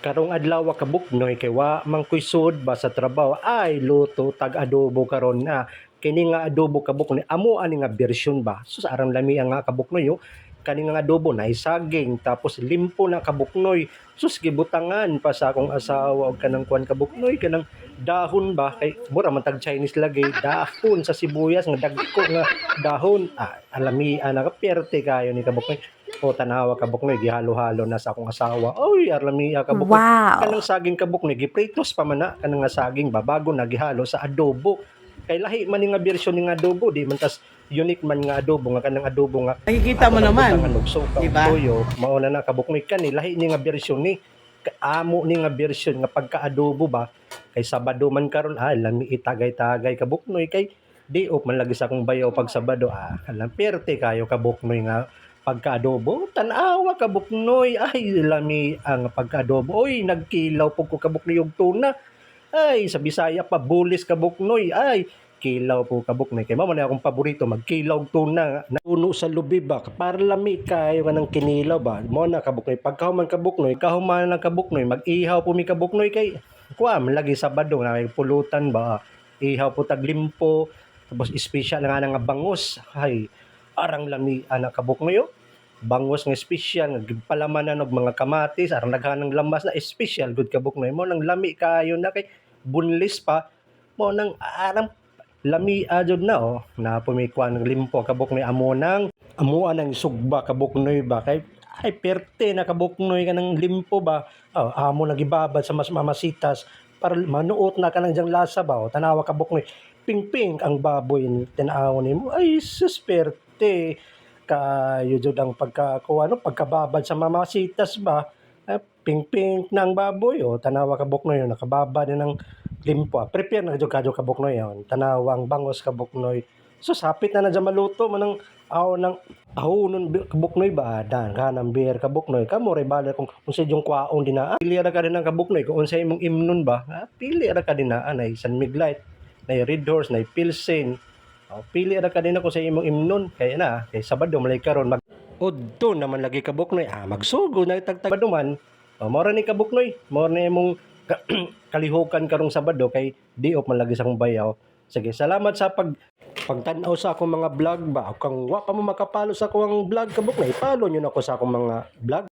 karong adlaw ka buknoy kay wa man koy sud ba sa trabaho. Ay luto tag adobo karon na. Kini nga adobo ka buknoy amo ani nga version ba? Sus aram lami nga kabuknoy yo kani nga adobo na saging tapos limpo na kabuknoy. Sus gibutangan pa sa akong asawa. Og kanang kuan kabuknoy kanang dahon ba? Kay mura man tag Chinese lagi. Dahon sa sibuyas nga dagko nga dahon. Ah, alami ana ka perte kayo ni kabuknoy o tanawa kabuknoy gihalo-halo na sa akong asawa. Oy alami kabuknoy Wow. kanang saging kabuknoy gipritos pa man na kanang saging ba bago nagihalo sa adobo. Kay lahi man ni nga version ni nga adobo di man tas unique man nga adobo nga kanang adobo nga Nakikita mo naman. Ang suka, Diba? toyo, mao na na kabuknoy kani lahi ni nga version ni amo ni nga version nga pagka-adobo ba? Kay sabado man karon ah lami itagay-tagay kabuknoy kay di op man lagi sa akong bayaw pag sabado. Ah alam perte kayo kabuknoy nga pagka-adobo. Tan-awa kabuknoy. Ay lami ang pagka-adobo. Oy nagkilaw pug ko kabuknoy og tuna. Ay sa Bisaya pa bulis kabuknoy. Ay kilaw po kabuknoy. Kay mao man akong paborito magkilaw og tuna. Na uno sa lubi ba? Para lami kayo ka ng kinilaw ba? Mo na kabuknoy. Pagkahuman kabuknoy kahuman ng kabuknoy. Mag-ihaw po mi kabuknoy kay kuha man lagi sabado na pulutan ba? Ihaw po taglimpo. Tapos special nga nga bangus. Ay arang lami anak kabuknoy oh. bangus nga special nga gipalamanan og mga kamatis. Arang naghanang lamas na special good kabuknoy mo nang lami kayo na kay bunlis pa. Mo nang arang lami adjod na oh. Na pumikuan ng limpo kabuknoy amo nang amuan ng sugba kabuknoy ba? Kay ay perte na kabuknoy ka ng limpo ba? Oh, amo nagibabad sa mas mamasitas para manuot na ka ng diyang lasa ba? Oh, tanawa kabuknoy ping-ping ang baboy tinaawon nimo ay susperte kayo jud ang pagkakuha no pagkababad sa mamasitas ba? Eh, ping-ping ng baboy oh tanawa kabuknoy oh, nakababad na ng limpo ah. prepare na jud kadyo kabuknoy yon tanawang bangos kabuknoy so sapit na na dyan maluto manang aw nang ahonon bi- kabuknoy ba? Dan kanang beer kabuknoy kamo ray bala kung unsa yung kwaon din na ah, pili ra ka din ng kabuknoy kung unsa imong imnon ba? Ah, pili ra ka din na anay San Miglite na Red Horse na Pilsen oh, pili ra ka din ako sa imong imnon. Kaya na kay sabado malay karon mag Udto naman lagi kabuknoy ah magsugo na tagtag baduman oh, mora ni kabuknoy mora ni imong ka- kalihukan karong sabado kay di op man lagi sa akong bayaw. Sige salamat sa pag pagtanaw sa akong mga vlog ba? Kung wa pa mo makapalo sa akong vlog kabuknoy follow nyo na ako sa akong mga vlog